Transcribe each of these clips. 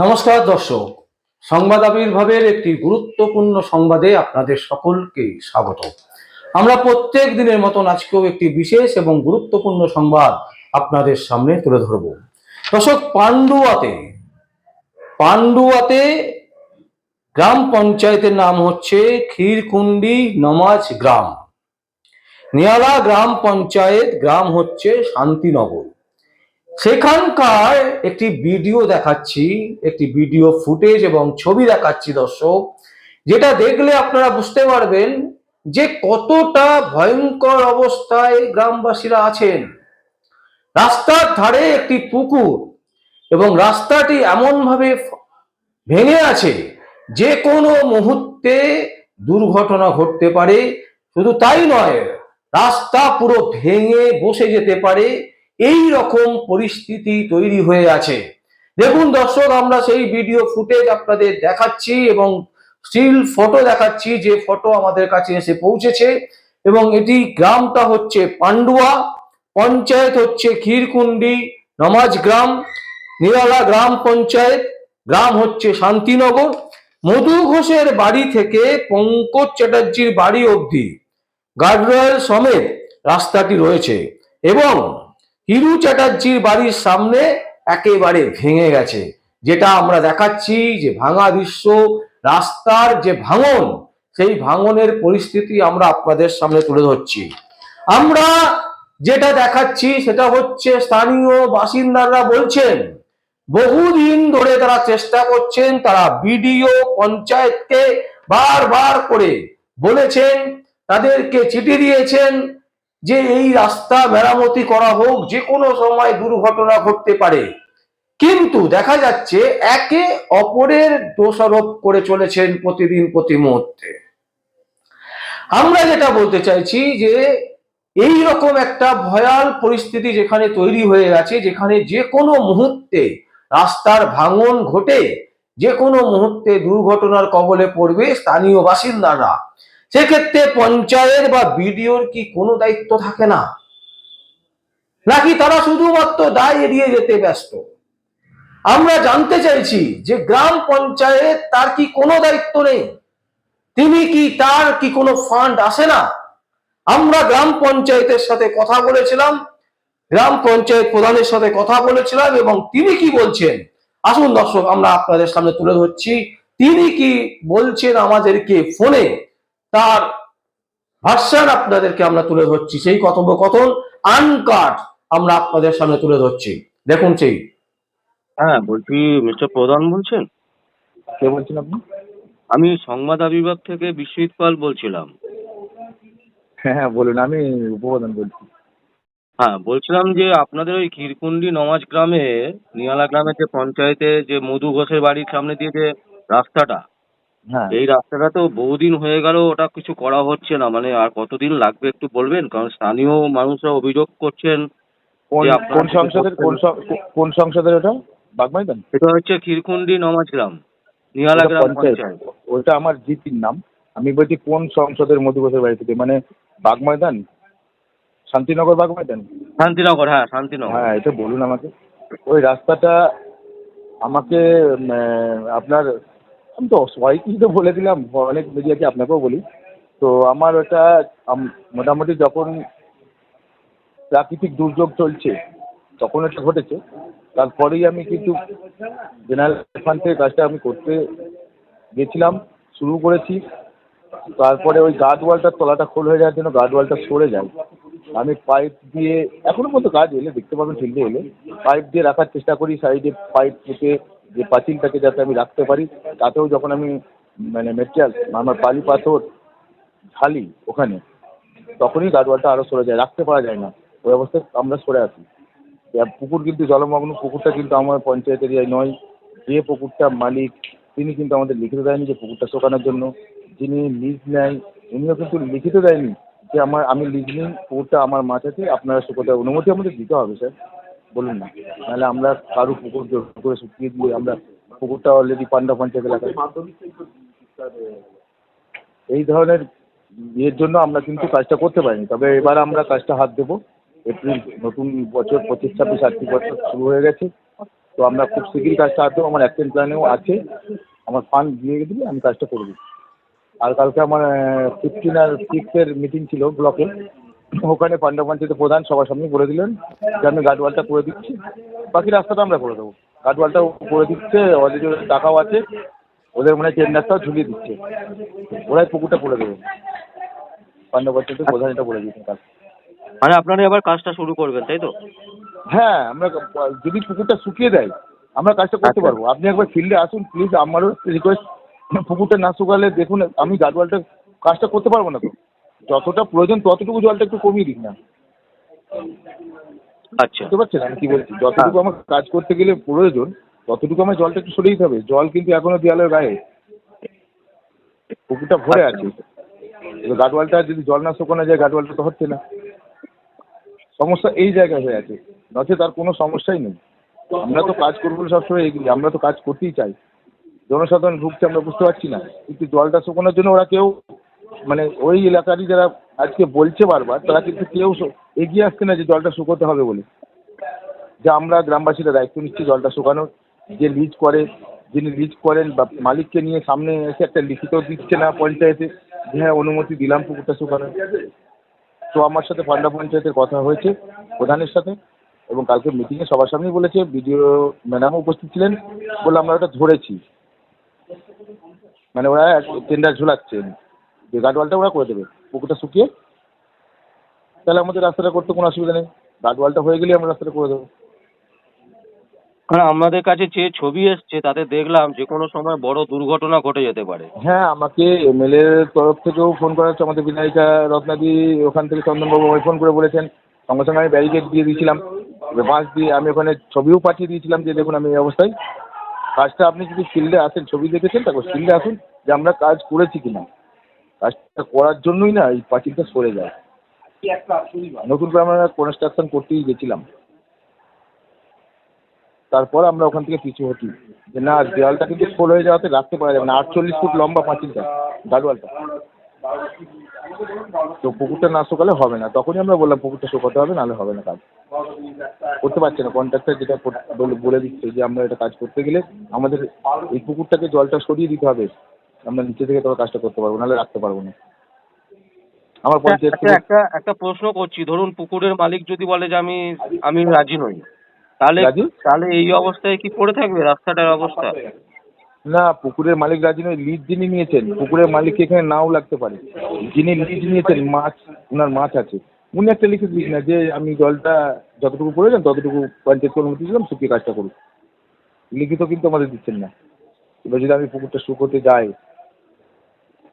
নমস্কার দর্শক। সংবাদ আবির্ভাবের একটি গুরুত্বপূর্ণ সংবাদে আপনাদের সকলকে স্বাগত। আমরা প্রত্যেক দিনের মতন আজকেও একটি বিশেষ এবং গুরুত্বপূর্ণ সংবাদ আপনাদের সামনে তুলে ধরব। দর্শক, পান্ডুয়াতে পান্ডুয়াতে গ্রাম পঞ্চায়েতের নাম হচ্ছে ক্ষীরকুন্ডি নমাজ গ্রাম। নিয়ালা গ্রাম পঞ্চায়েত, গ্রাম হচ্ছে শান্তিনগর। সেখানকার একটি ভিডিও দেখাচ্ছি, একটি ভিডিও ফুটেজ এবং ছবি দেখাচ্ছি দর্শক, যেটা দেখলে আপনারা বুঝতে পারবেন যে কতটা ভয়ঙ্কর অবস্থায় গ্রামবাসীরা আছেন। রাস্তার ধারে একটি পুকুর এবং রাস্তাটি এমনভাবে ভেঙে আছে যে কোনো মুহূর্তে দুর্ঘটনা ঘটতে পারে। শুধু তাই নয়, রাস্তা পুরো ভেঙে বসে যেতে পারে। এই রকম পরিস্থিতি তৈরি হয়ে আছে। দেখুন দর্শক, আমরা সেই ভিডিও ফুটেজ আপনাদের দেখাচ্ছি এবং স্টিল ফটো দেখাচ্ছি, যে ফটো আমাদের কাছে এসে পৌঁছেছে এবং এটি গ্রামটা হচ্ছে পান্ডুয়া, পঞ্চায়েত হচ্ছে ক্ষীরকুন্ডি, নমাজ গ্রাম, নিরালা গ্রাম পঞ্চায়েত, গ্রাম হচ্ছে শান্তিনগর। মধু ঘোষের বাড়ি থেকে পঙ্কজ চ্যাটার্জির বাড়ি অবধি গার্ডওয়েল সমেত রাস্তাটি রয়েছে এবং হিরু চ্যাটার্জির বাড়ির সামনে একেবারে ভেঙে গেছে। যেটা আমরা দেখাচ্ছি যে ভাঙা দৃশ্য, রাস্তার যে ভাঙন, সেই ভাঙনের পরিস্থিতি আমরা আপনাদের সামনে তুলে ধরছি। আমরা যেটা দেখাচ্ছি সেটা হচ্ছে স্থানীয় বাসিন্দারা বলছেন, বহুদিন ধরে তারা চেষ্টা করছেন তারা বিডিও পঞ্চায়েতকে বারবার করে বলেছেন, তাদেরকে চিঠি দিয়েছেন যে এই রাস্তা মেরামতি করা হোক, যে কোনো সময় দুর্ঘটনা ঘটতে পারে। কিন্তু দেখা যাচ্ছে একে অপরের দোষারোপ করে চলেছেন প্রতিদিন প্রতি মুহূর্তে। আমরা যেটা বলতে চাইছি যে, এই রকম একটা ভয়াল পরিস্থিতি যেখানে তৈরি হয়ে গেছে, যেখানে যে কোনো মুহূর্তে রাস্তার ভাঙন ঘটে, যে কোনো মুহূর্তে দুর্ঘটনার কবলে পড়বে স্থানীয় বাসিন্দারা। সেক্ষেত্রে পঞ্চায়েত বা বিডিওর কি কোনো দায়িত্ব থাকে না? নাকি তারা শুধুমাত্র দায় এড়িয়ে যেতে ব্যস্ত? আমরা জানতে চাইছি যে গ্রাম পঞ্চায়েত তার কি কোনো দায়িত্ব নেই? তিনি কি তার কি কোনো ফান্ড আসে না? আমরা গ্রাম পঞ্চায়েতের সাথে কথা বলেছিলাম, গ্রাম পঞ্চায়েত প্রধানের সাথে কথা বলেছিলাম এবং তিনি কি বলছেন? আসুন দর্শক, আমরা আপনাদের সামনে তুলে ধরছি। তিনি কি বলছেন আমাদেরকে ফোনে? তার ভার্সান আপনাদেরকে আমরা তুলে ধরছি। সেই কথোপকথন আনকাট আমরা আপনাদের সামনে তুলে ধরছি। দেখুন সেই। হ্যাঁ বলছি মিস্টার প্রধান বলছেন? কে বলছেন আপনি? আমি সংবাদ আবির্ভাব থেকে বিশ্বজিৎ পাল বলছিলাম। হ্যাঁ হ্যাঁ বলুন আমি উপপ্রধান বলছি। হ্যাঁ বলছিলাম যে আপনাদের ওই ক্ষীরকুন্ডি নমাজ গ্রামে নিয়ালা গ্রামের যে পঞ্চায়েতে যে মধু ঘোষের বাড়ির সামনে দিয়ে যে রাস্তাটা এই রাস্তাটা তো বহুদিন হয়ে গেল ওটা কিছু করা হচ্ছে না। মানে আর কতদিন লাগবে একটু বলবেন? কারণ স্থানীয় মানুষরা অভিযোগ করছেন কোন সংসদের কোন সংসদের ওটা? বাগমাইদান? এটা হচ্ছে ক্ষীরকুন্ডি নমাজ গ্রাম নিয়ালা গ্রাম পঞ্চায়েত। ওটা আমার জিপির নাম। আমি বলছি কোন সংসদের মধুঘোষের বাড়ি থেকে? মানে বাগময়দান শান্তিনগর বাগময়দান শান্তিনগর হ্যাঁ শান্তিনগর। হ্যাঁ এটা বলুন আমাকে। ওই রাস্তাটা আমাকে আপনার আমি তো সবাইকেই তো বলে দিলাম, অনেক মিডিয়াকে আপনাকেও বলি। তো আমার ওটা মোটামুটি যখন প্রাকৃতিক দুর্যোগ চলছে, তখন এটা ঘটেছে। তারপরেই আমি কিন্তু জেনারেল ফান্ড থেকে কাজটা আমি করতে গেছিলাম, শুরু করেছি। তারপরে ওই গার্ড ওয়ালটার তলাটা খোল হয়ে যাওয়ার জন্য গার্ড ওয়ালটা সরে যায়। আমি পাইপ দিয়ে, এখনও পর্যন্ত কাজ এলে, দেখতে পাবেন ফিল্ডে এলে পাইপ দিয়ে রাখার চেষ্টা করি সাইডে পাইপ থেকে যে পাঁচিলটাকে যাতে আমি রাখতে পারি, তাতেও যখন আমি মানে মেটেরিয়াল, আমার বালি পাথর ঢালি ওখানে, তখনই গার্ড ওয়ালটা আরও সরে যায়। রাখতে পারা যায় না। ওই অবস্থায় আমরা সরে আসি। পুকুর কিন্তু জলমগ্ন, পুকুরটা কিন্তু আমার পঞ্চায়েত এরিয়ায় নয়। যে পুকুরটা মালিক, তিনি কিন্তু আমাদের লিখিত দেয়নি যে পুকুরটা শোকানোর জন্য। যিনি লিজ নেয়, উনিও কিন্তু লিখিত দেয়নি যে আমার, আমি লিজ নিই, পুকুরটা আমার মাছ আছে আপনারা শুকোতে, অনুমতি আমাদের দিতে হবে, স্যার। বলুন না। নাহলে আমরা কারও পুকুর জোর করে শুকিয়ে দিয়ে আমরা পুকুরটা অলরেডি পান্ডা পঞ্চায়েত এলাকায়। এই ধরনের ইয়ের জন্য আমরা কিন্তু কাজটা করতে পারিনি। তবে এবার আমরা কাজটা হাত দেবো। এপ্রিল নতুন বছর, পঁচিশ, ছাব্বিশ আর্থিক বছর শুরু হয়ে গেছে। তো আমরা খুব শীঘ্রই কাজটা হাতেও আমার অ্যাকশন প্ল্যানেও আছে। আমার ফান্ড দিয়ে দিলে আমি কাজটা করে দিচ্ছি আর কালকে আমার ফিফটিন আর সিক্সের মিটিং ছিল ব্লকে ওখানে পান্ডা পঞ্চায়েতের প্রধান সবার সামনে বলে দিলেন যে আমি গার্ডওয়ালটা করে দিচ্ছি। বাকি রাস্তাটা আমরা করে দেবো। গার্ডওয়ালটাও করে দিচ্ছে ওদের যে টাকাও আছে ওদের মানে টেন্ডারটাও ঝুলিয়ে দিচ্ছে। ওরাই পুকুরটা করে দেবে। পান্ডা পঞ্চায়েতের প্রধান এটা বলে দিয়েছেন কাজ মানে আপনারা এবার কাজটা শুরু করবেন তাই তো? হ্যাঁ আমরা যদি পুকুরটা শুকিয়ে দেয় আমরা কাজটা করতে আচ্ছা। পারব। আপনি একবার ফিল্ডে আসুন প্লিজ আমারও রিকোয়েস্ট পুকুরটা না শুকালে দেখুন আমি গার্ডওয়ালটা কাজটা করতে পারব না তো। যতটা প্রয়োজন ততটুকু জলটা একটু কমিয়ে দিন না। আচ্ছা। বুঝতে পারছেন আমি কি বলছি? যতটুকু আমার কাজ করতে গেলে প্রয়োজন ততটুকু আমার জলটা একটু সরিয়ে দিতে হবে। জল কিন্তু এখনও দেওয়ালের গায়ে পুকুরটা ভরে আছে। এবার গার্ডওয়ালটা যদি জল না শুকানো যায় গার্ডওয়ালটা তো হচ্ছে না। সমস্যা এই জায়গায় হয়ে আছে। নচে তার কোনো সমস্যাই নেই। আমরা তো কাজ করব সবসময় এগিয়ে আমরা তো কাজ করতেই চাই। জনসাধারণ ঢুকছে আমরা বুঝতে পারছি না। কিন্তু জলটা শুকানোর জন্য ওরা কেউ মানে ওই এলাকারই যারা আজকে বলছে বারবার, তারা কিন্তু কেউ এগিয়ে আসছে না যে জলটা শুকোতে হবে বলে। যে আমরা গ্রামবাসীরা দায়িত্ব নিচ্ছি জলটা শুকানোর। যে লিজ করে, যিনি লিজ করেন বা মালিককে নিয়ে সামনে এসে একটা লিখিত দিচ্ছে না পঞ্চায়েতে, যে হ্যাঁ অনুমতি দিলাম পুকুরটা শুকানোর। তো আমার সাথে পান্ডা পঞ্চায়েতের কথা হয়েছে, প্রধানের সাথে, এবং কালকে মিটিংয়ে সবার সামনেই বলেছে, বিডিও ম্যাডামও উপস্থিত ছিলেন বলে আমরা ওটা ধরেছি। মানে ওরা টেন্ডার ঝুলাচ্ছেন। যে গার্ডওয়ালটা ওরা করে দেবে পুকুরটা শুকিয়ে। তাহলে আমাদের রাস্তাটা করতে কোনো অসুবিধা নেই। গার্ডওয়ালটা হয়ে গেলেই আমরা রাস্তাটা করে দেবো। কারণ আমাদের কাছে যে ছবি এসছে তাতে দেখলাম যে কোনো সময় বড় দুর্ঘটনা ঘটে যেতে পারে। হ্যাঁ আমাকে এমএলএ তরফ থেকেও ফোন করা হচ্ছে। আমাদের বিনায়িকা রত্নাদি ওখান থেকে চন্দনবাবু আমায় ফোন করে বলেছেন। সঙ্গে সঙ্গে আমি ব্যারিকেড দিয়ে দিয়েছিলাম। বাঁশ দিয়ে আমি ওখানে ছবিও পাঠিয়ে দিয়েছিলাম যে দেখুন আমি এই অবস্থায়। কাজটা আপনি যদি ফিল্ডে আসেন ছবি দেখেছেন তারপর ফিল্ডে আসুন যে আমরা কাজ করেছি কিনা। কাজটা করার জন্যই না এই পাঁচিলটা সরে যায়। নতুন করে আমরা কনস্ট্রাকশন করতেই গেছিলাম। তারপর আমরা ওখান থেকে পিছু হটি। যে না দেওয়ালটা কিন্তু খোল হয়ে যাওয়াতে রাখতে পারা যাবে না। আটচল্লিশ ফুট লম্বা পাঁচিলটা গাডওয়ালটা তো পুকুরটা না শুকালে হবে না। তখনই আমরা বললাম পুকুরটা শুকাতে হবে নাহলে হবে না কাজ। করতে পারছে না। কন্ট্রাক্টর যেটা বলে দিচ্ছে যে আমরা এটা কাজ করতে গেলে আমাদের এই পুকুরটাকে জলটা সরিয়ে দিতে হবে। আমরা নিচে থেকে তবে কাজটা করতে পারব নাহলে রাখতে পারব না। আমার পঞ্চায়েত আচ্ছা একটা একটা প্রশ্ন করছি ধরুন পুকুরের মালিক যদি বলে যে আমি আমি রাজি নই তাহলে তাহলে এই অবস্থায় কি পড়ে থাকবে রাস্তাটার অবস্থা? না পুকুরের মালিক রাজি নয় লিজ যিনি নিয়েছেন পুকুরের মালিক এখানে নাও লাগতে পারে। যিনি লিজ নিয়েছেন মাছ ওনার মাছ আছে। উনি একটা লিখে দিন না যে আমি জলটা যতটুকু প্রয়োজন ততটুকু পঞ্চায়েত অনুমতি দিলাম শুকিয়ে কাজটা করুন লিখিত কিন্তু আমাদের দিচ্ছেন না। এবার যদি আমি পুকুরটা শুকোতে যাই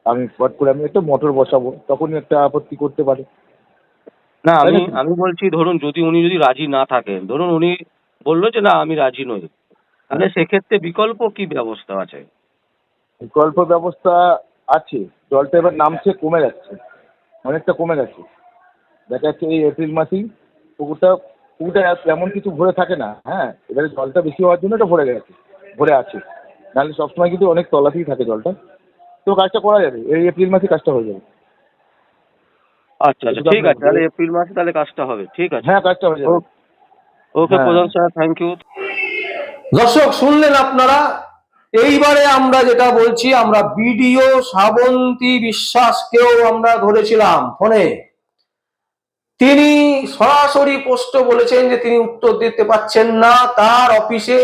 আমি ফট করে আমি একটা মোটর বসাবো তখনই একটা আপত্তি করতে পারে। না আমি আমি বলছি ধরুন যদি উনি যদি রাজি না থাকেন ধরুন উনি বলল যে না আমি রাজি নই। তাহলে সেক্ষেত্রে বিকল্প কি ব্যবস্থা আছে? বিকল্প ব্যবস্থা আছে। জলটা এবার নামছে কমে যাচ্ছে। অনেকটা কমে গেছে। দেখা যাচ্ছে এই এপ্রিল মাসেই পুকুরটা পুকুরটা এমন কিছু ভরে থাকে না হ্যাঁ? এবারে জলটা বেশি হওয়ার জন্য এটা ভরে গেছে ভরে আছে। নাহলে সবসময় কিন্তু অনেক তলাতেই থাকে জলটা। তো কাজটা করা যাবে। এই এপ্রিল মাসে কাজটা হয়ে যাবে। আচ্ছা আচ্ছা ঠিক আছে তাহলে এপ্রিল মাসে তাহলে কাজটা হবে ঠিক আছে। হ্যাঁ কাজটা হয়ে যাবে। ওকে হ্যাঁ। প্রধান স্যার থ্যাংক ইউ দর্শক শুনলেন আপনারা? এইবারে আমরা যেটা বলছি আমরা বিডিও শ্রাবন্তী বিশ্বাসকেও আমরা ধরেছিলাম ফোনে। তিনি সরাসরি পোস্ট বলেছেন যে তিনি উত্তর দিতে পাচ্ছেন না তার অফিসে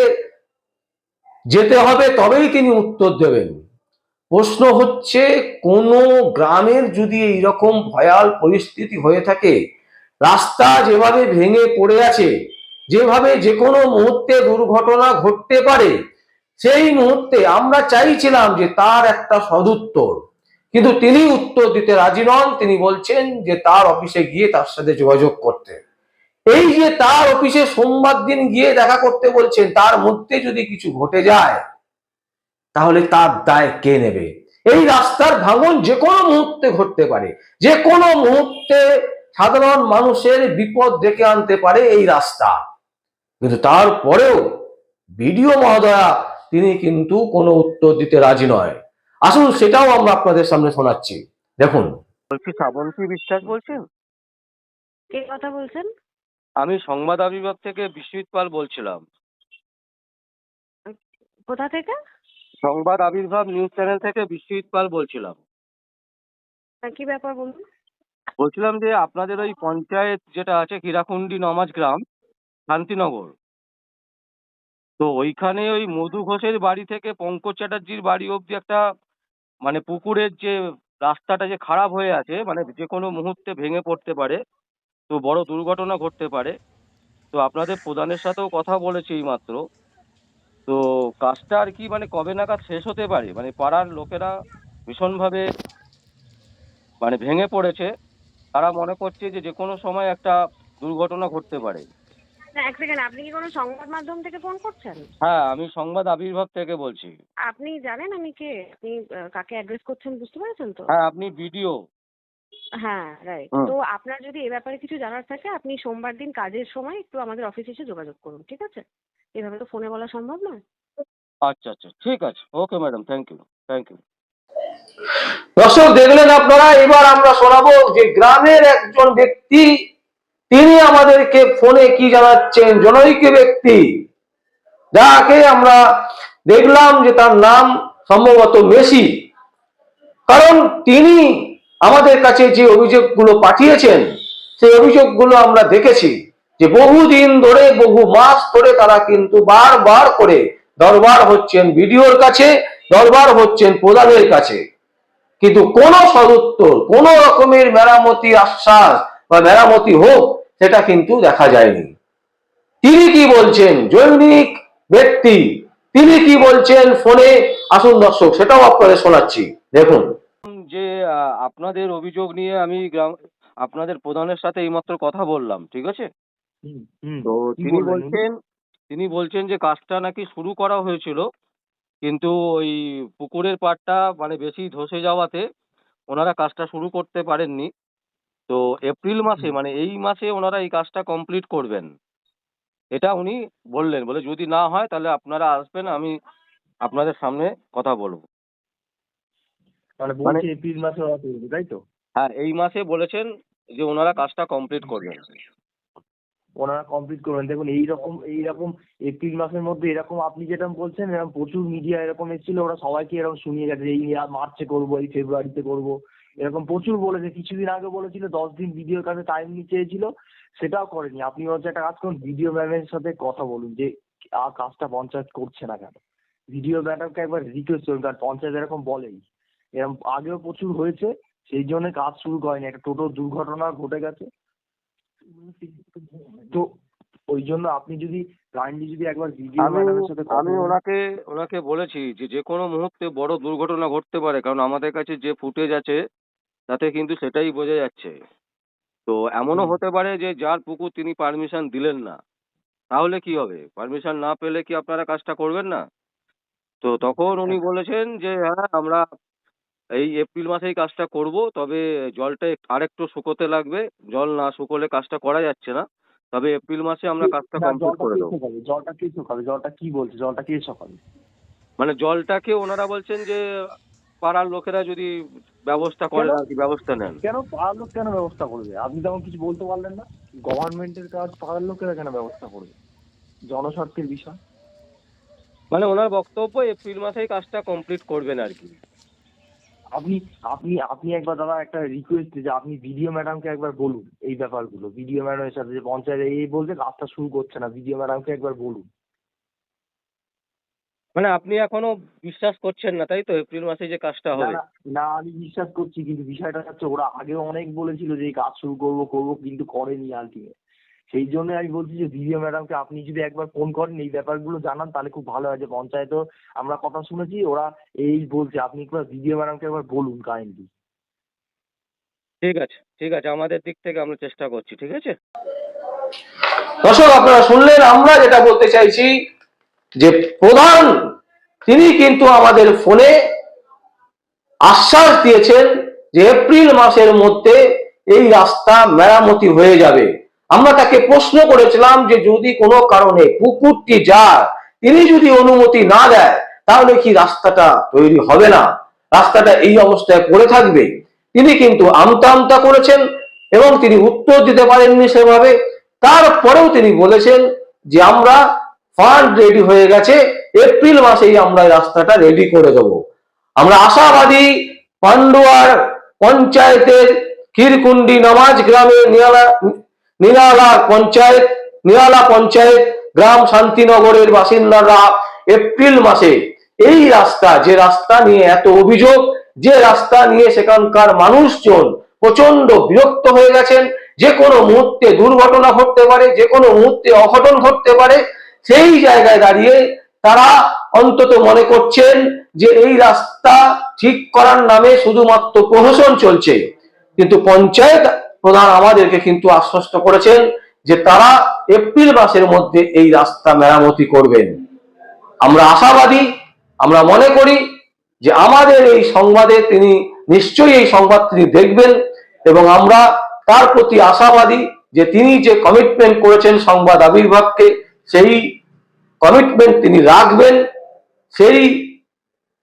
যেতে হবে তবেই তিনি উত্তর দেবেন। প্রশ্ন হচ্ছে, কোন গ্রামের যদি এইরকম ভয়াল পরিস্থিতি হয়ে থাকে, রাস্তা যেভাবে ভেঙে পড়ে আছে, যেভাবে যে কোনো মুহূর্তে দুর্ঘটনা ঘটতে পারে, সেই মুহূর্তে আমরা চাইছিলাম যে তার একটা সদুত্তর। কিন্তু তিনি উত্তর দিতে রাজি নন। তিনি বলছেন যে তার অফিসে গিয়ে তার সাথে যোগাযোগ করতে। এই যে তার অফিসে সোমবার দিন গিয়ে দেখা করতে বলছেন, তার মধ্যে যদি কিছু ঘটে যায় তাহলে তার দায় কে নেবে? এই রাস্তার ভাঙন যে কোনো মুহূর্তে ঘটতে পারে। যে কোনো মুহূর্তে সাধারণ মানুষের বিপদ ডেকে আনতে পারে এই রাস্তা। কিন্তু তারপরেও বিডিও মহোদয়া তিনি কিন্তু কোনো উত্তর দিতে রাজি নয়। আসুন সেটাও আমরা আপনাদের সামনে শোনাচ্ছি। দেখুন। বলছি শ্রাবন্তী বিশ্বাস বলছেন? কে কথা বলছেন? আমি সংবাদ বিভাগ থেকে বিশ্বজিৎ পাল বলছিলাম। কোথা থেকে? সংবাদ আবির্ভাব নিউজ চ্যানেল থেকে বিশ্বজিৎ পাল বলছিলাম। হ্যাঁ, কি ব্যাপার বলুন? বলছিলাম যে আপনাদের ওই পঞ্চায়েত যেটা আছে হীরাকুন্ডি নমাজ গ্রাম শান্তিনগর। তো ওইখানে ওই মধু ঘোষের বাড়ি থেকে পঙ্কজ চ্যাটার্জির বাড়ি অবধি একটা মানে পুকুরের যে রাস্তাটা যে খারাপ হয়ে আছে মানে যে কোনো মুহূর্তে ভেঙে পড়তে পারে তো বড় দুর্ঘটনা ঘটতে পারে। তো আপনাদের প্রধানের সাথেও কথা বলেছি এই মাত্র তো কাজটা আর কি মানে কবে নাগাদ শেষ হতে পারে? মানে পাড়ার লোকেরা ভীষণভাবে মানে ভেঙে পড়েছে। তারা মনে করছে যে যে কোনো সময় একটা দুর্ঘটনা ঘটতে পারে। এক সেকেন্ড আপনি কি কোনো সংবাদ মাধ্যম থেকে ফোন করছেন? হ্যাঁ আমি সংবাদ আবির্ভাব থেকে বলছি। আপনি জানেন আমি কে? আপনি কাকে অ্যাড্রেস করছেন বুঝতে পেরেছেন তো? হ্যাঁ আপনি ভিডিও হ্যাঁ রাইট তো আপনার যদি এ ব্যাপারে কিছু জানার থাকে আপনি সোমবার দিন কাজের সময় একটু আমাদের অফিসে এসে যোগাযোগ করুন ঠিক আছে? এভাবে তো ফোনে বলা সম্ভব নয়? আচ্ছা আচ্ছা ঠিক আছে। Okay madam thank you thank you দর্শক দেখলেন আপনারা এবার আমরা শোনাবো যে গ্রামের একজন ব্যক্তি তিনি আমাদেরকে ফোনে কি জানাচ্ছেন? জনৈক ব্যক্তি যাকে আমরা দেখলাম যে তার নাম সম্ভবত মেসি। কারণ তিনি আমাদের কাছে যে অভিযোগগুলো পাঠিয়েছেন সেই অভিযোগগুলো আমরা দেখেছি। যে বহুদিন ধরে, বহু মাস ধরে তারা কিন্তু বারবার করে দরবার হচ্ছেন বিডিওর কাছে, দরবার হচ্ছেন প্রধানের কাছে। কিন্তু কোন সদুত্তর, কোন রকমের মেরামতি আশ্বাস বা মেরামতি হোক, সেটা কিন্তু দেখা যায়নি। তিনি কি বলছেন? জৈনিক ব্যক্তি। তিনি কি বলছেন? ফোনে আসুন দর্শক, সেটাও আপনাদের শোনাচ্ছি। দেখুন। যে আপনাদের অভিযোগ নিয়ে আমি গ্রাম, আপনাদের প্রধানের সাথে এইমাত্র কথা বললাম, ঠিক আছে? তো তিনি বলছেন তিনি বলছেন যে কাজটা নাকি শুরু করা হয়েছিল কিন্তু ওই পুকুরের পাড়টা মানে বেশি ধসে যাওয়াতে ওনারা কাজটা শুরু করতে পারেননি। তো এপ্রিল মাসে মানে এই মাসে ওনারা এই কাজটা কমপ্লিট করবেন। এটা উনি বললেন বলে যদি না হয় তাহলে আপনারা আসবেন আমি আপনাদের সামনে কথা বলব। মানে এপ্রিল মাসে তাই তো? হ্যাঁ এই মাসে বলেছেন যে ওনারা কাজটা কমপ্লিট করবেন। ওনারা কমপ্লিট করবেন। দেখুন, এইরকম এইরকম এপ্রিল মাসের মধ্যে এরকম আপনি যেটা বলছেন, এরকম প্রচুর মিডিয়া এরকম এসেছিল, ওরা সবাইকে এরকম শুনিয়ে গেছে এই মার্চে করব, এই ফেব্রুয়ারিতে করব। এরকম প্রচুর বলেছে। কিছুদিন আগে বলেছিল, দশ দিন ভিডিওর কাছে টাইম নিতে চেয়েছিল, সেটাও করেনি। আপনি হচ্ছে একটা কাজ করুন ভিডিও ম্যামের সাথে কথা বলুন যে আর কাজটা পঞ্চায়েত করছে না কেন। ভিডিও ম্যাডামকে একবার রিকোয়েস্ট করুন, কারণ পঞ্চায়েত এরকম বলেই। এরকম আগেও প্রচুর হয়েছে, সেই জন্য কাজ শুরু করেনি। একটা টোটো দুর্ঘটনা ঘটে গেছে। তো ওই জন্য আপনি যদি কাইন্ডলি যদি একবার ভিডিও আমি ম্যাডামের সাথে আমি। ওনাকে ওনাকে বলেছি যে যে কোনো মুহূর্তে বড় দুর্ঘটনা ঘটতে পারে কারণ আমাদের কাছে যে ফুটেজ আছে তাতে কিন্তু সেটাই বোঝা যাচ্ছে। তো এমনও হতে পারে যে যার পুকুর তিনি পারমিশন দিলেন না। তাহলে কি হবে? পারমিশন না পেলে কি আপনারা কাজটা করবেন না? তো তখন উনি বলেছেন যে হ্যাঁ আমরা এই এপ্রিল মাসেই কাজটা করব তবে জলটা আরেকটু শুকোতে লাগবে। জল না শুকোলে কাজটা করা যাচ্ছে না। তবে এপ্রিল মাসে আমরা কাজটা কমপ্লিট করে দেবো। জলটা কে শোকাবে জলটা কি বলছে? জলটা কে শোকাবে মানে জলটাকে ওনারা বলছেন যে পাড়ার লোকেরা যদি ব্যবস্থা কেন? আর কি ব্যবস্থা নেন। কেন পাড়ার লোক কেন ব্যবস্থা করবে? আপনি তেমন কিছু বলতে পারলেন না। গভর্নমেন্টের কাজ পাড়ার লোকেরা কেন ব্যবস্থা করবে? জনস্বার্থের বিষয়। মানে ওনার বক্তব্য এপ্রিল মাসেই কাজটা কমপ্লিট করবেন আর কি। আপনি আপনি আপনি একবার দাদা একটা রিকোয়েস্ট যে আপনি ভিডিও ম্যাডামকে একবার বলুন এই ব্যাপারগুলো। ভিডিও ম্যাডামের সাথে যে পঞ্চায়েত এই বলছে কাজটা শুরু করছে না ভিডিও ম্যাডামকে একবার বলুন। মানে আপনি এখনও বিশ্বাস করছেন না তাই তো? এপ্রিল মাসে যে কাজটা হবে। না, না আমি বিশ্বাস করছি কিন্তু বিষয়টা হচ্ছে ওরা আগেও অনেক বলেছিল যে এই কাজ শুরু করব করব কিন্তু করেনি আলটিমেট সেই জন্য আমি বলছি যে ভিডিও ম্যাডামকে আপনি যদি একবার ফোন করেন এই ব্যাপারগুলো জানান তাহলে খুব ভালো হয় যে পঞ্চায়েতও আমরা কথা শুনেছি ওরা এই বলছে। আপনি একবার ভিডিও ম্যাডামকে একবার বলুন কাইন্ডলি ঠিক আছে ঠিক আছে আমাদের দিক থেকে আমরা চেষ্টা করছি ঠিক আছে? দর্শক আপনারা শুনলেন আমরা যেটা বলতে চাইছি যে প্রধান তিনি কিন্তু আমাদের ফোনে আশ্বাস দিয়েছেন যে এপ্রিল মাসের মধ্যে এই রাস্তা মেরামতি হয়ে যাবে। আমরা তাকে প্রশ্ন করেছিলাম যে যদি কোনো কারণে পুকুরটি যায়, তিনি যদি অনুমতি না দেয়, তাহলে কি রাস্তাটা তৈরি হবে না? রাস্তাটা এই অবস্থায় পড়ে থাকবে। তিনি কিন্তু আমতা আমতা করেছেন এবং তিনি উত্তর দিতে পারেননি সেভাবে। তারপরেও তিনি বলেছেন যে আমরা ফান্ড রেডি হয়ে গেছে, এপ্রিল মাসেই আমরা রাস্তাটা রেডি করে দেব। আমরা আশাবাদী পান্ডুয়ার পঞ্চায়েতের ক্ষীরকুন্ডি নামাজ গ্রামের নিয়ালা নিরালা পঞ্চায়েত নিরালা পঞ্চায়েত, গ্রাম শান্তিনগরের বাসিন্দারা এপ্রিল মাসে এই রাস্তা, যে রাস্তা নিয়ে এত অভিযোগ, যে রাস্তা নিয়ে সেখানকার মানুষজন প্রচণ্ড বিরক্ত হয়ে গেছেন, যে কোনো মুহূর্তে দুর্ঘটনা ঘটতে পারে, যে কোনো মুহূর্তে অঘটন ঘটতে পারে, সেই জায়গায় দাঁড়িয়ে তারা অন্তত মনে করছেন যে এই রাস্তা ঠিক করার নামে শুধুমাত্র প্রহসন চলছে। কিন্তু পঞ্চায়েত প্রধান আমাদেরকে কিন্তু আশ্বস্ত করেছেন যে তারা এপ্রিল মাসের মধ্যে এই রাস্তা মেরামতি করবেন। আমরা আশাবাদী, আমরা মনে করি যে আমাদের এই সংবাদে তিনি নিশ্চয়ই এই সংবাদ তিনি দেখবেন এবং আমরা তার প্রতি আশাবাদী যে তিনি যে কমিটমেন্ট করেছেন সংবাদ আবির্ভাবকে, সেই কমিটমেন্ট তিনি রাখবেন। সেই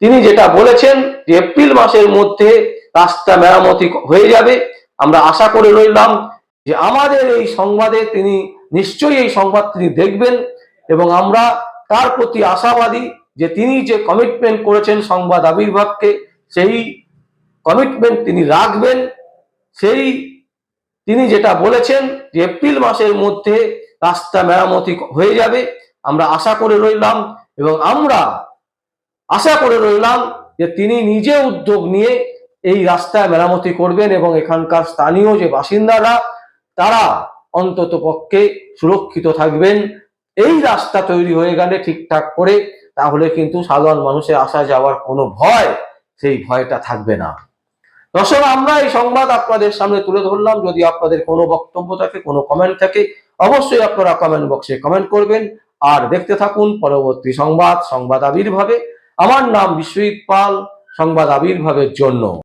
তিনি যেটা বলেছেন যে এপ্রিল মাসের মধ্যে রাস্তা মেরামতি হয়ে যাবে। আমরা আশা করে রইলাম যে আমাদের এই সংবাদে তিনি নিশ্চয়ই এই সংবাদ তিনি দেখবেন এবং আমরা তার প্রতি আশাবাদী যে তিনি যে কমিটমেন্ট করেছেন সংবাদ আবির্ভাবকে, সেই কমিটমেন্ট তিনি রাখবেন। সেই তিনি যেটা বলেছেন যে এপ্রিল মাসের মধ্যে রাস্তা মেরামতি হয়ে যাবে, আমরা আশা করে রইলাম এবং আমরা আশা করে রইলাম যে তিনি নিজে উদ্যোগ নিয়ে এই রাস্তা মেরামতি করবেন এবং এখানকার স্থানীয় যে বাসিন্দারা, তারা অন্তত পক্ষে সুরক্ষিত থাকবেন। এই রাস্তা তৈরি হয়ে গেলে ঠিকঠাক করে, তাহলে কিন্তু সাধারণ মানুষের আসা যাওয়ার কোনো ভয়, সেই ভয়টা থাকবে না। দর্শক, আমরা এই সংবাদ আপনাদের সামনে তুলে ধরলাম। যদি আপনাদের কোনো বক্তব্য থাকে, কোনো কমেন্ট থাকে, অবশ্যই আপনারা কমেন্ট বক্সে কমেন্ট করবেন। আর দেখতে থাকুন পরবর্তী সংবাদ সংবাদ আবির্ভাবে। আমার নাম বিশ্বজিৎ পাল, সংবাদ আবির্ভাবের জন্য।